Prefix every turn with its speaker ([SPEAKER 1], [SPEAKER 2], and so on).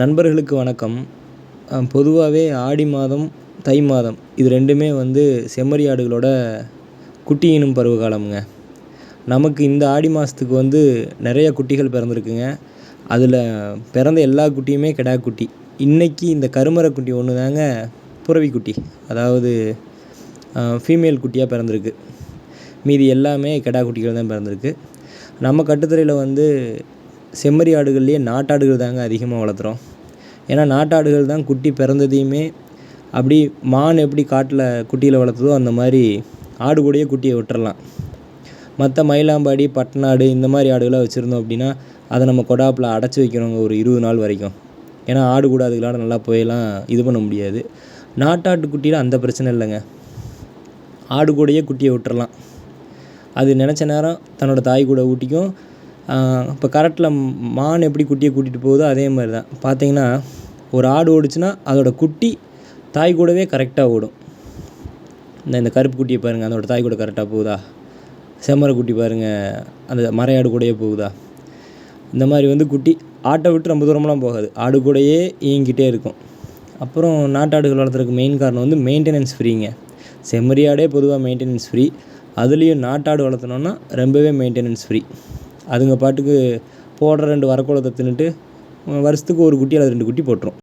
[SPEAKER 1] நண்பர்களுக்கு வணக்கம். பொதுவாகவே ஆடி மாதம் தை மாதம் இது ரெண்டுமே வந்து செம்மறி ஆடுகளோட குட்டி ஈனும் பருவ காலம்ங்க. நமக்கு இந்த ஆடி மாதத்துக்கு வந்து நிறைய குட்டிகள் பிறந்துருக்குங்க. அதில் பிறந்த எல்லா குட்டியுமே கிடா குட்டி. இன்றைக்கி இந்த கருமர குட்டி ஒன்று தாங்க புறவி குட்டி. அதாவது ஃபீமேல் குட்டியாக பிறந்துருக்கு. மீதி எல்லாமே கிடா குட்டிகள் தான் பிறந்திருக்கு. நம்ம கட்டுத்துறையில் வந்து செம்மறி ஆடுகள்லேயே நாட்டாடுகள் தாங்க அதிகமாக வளர்த்துறோம். ஏன்னா நாட்டாடுகள் தான் குட்டி பிறந்ததையுமே அப்படி மான் எப்படி காட்டில் குட்டிகளை வளர்த்துதோ அந்த மாதிரி ஆடு கூடயே குட்டியை விட்டுறலாம். மற்ற மயிலாம்பாடி பட்டனாடு இந்த மாதிரி ஆடுகளாக வச்சுருந்தோம் அப்படின்னா அதை நம்ம கொடாப்பில் அடைச்சி வைக்கணுங்க ஒரு இருபது நாள் வரைக்கும். ஏன்னா ஆடு கூட அதுகளால் நல்லா போயெல்லாம் இது பண்ண முடியாது. நாட்டாட்டு குட்டியில் அந்த பிரச்சனை இல்லைங்க. ஆடு கூடயே குட்டியை விட்டுறலாம். அது நினச்ச நேரம் தன்னோட தாய் கூட ஊட்டிக்கும். இப்போ கரெக்டில் மான் எப்படி குட்டியை கூட்டிகிட்டு போகுதோ அதே மாதிரி தான். பார்த்தீங்கன்னா ஒரு ஆடு ஓடுச்சுன்னா அதோட குட்டி தாய் கூடவே கரெக்டாக ஓடும். இந்த இந்த கருப்பு குட்டியை பாருங்கள் அதோட தாய் கூட கரெக்டாக போகுதா? செம்மற குட்டி பாருங்கள் அந்த மறையாடு கூடயே போகுதா? இந்த மாதிரி வந்து குட்டி ஆட்டை விட்டு ரொம்ப தூரமெலாம் போகாது. ஆடு கூடயே இயங்கிட்டே இருக்கும். அப்புறம் நாட்டாடுகள் வளர்த்துறதுக்கு மெயின் காரணம் வந்து மெயின்டெனன்ஸ் ஃப்ரீங்க செம்மறி ஆடே பொதுவாக மெயின்டெனன்ஸ் ஃப்ரீ அதுலேயும் நாட்டாடு வளர்த்துனோன்னா ரொம்பவே மெயின்டெனன்ஸ் ஃப்ரீ அதுங்க பாட்டுக்கு போடுற ரெண்டு வரக்குளத்தை தின்னுட்டு வருஷத்துக்கு ஒரு குட்டி அல்லது ரெண்டு குட்டி போட்டுரும்.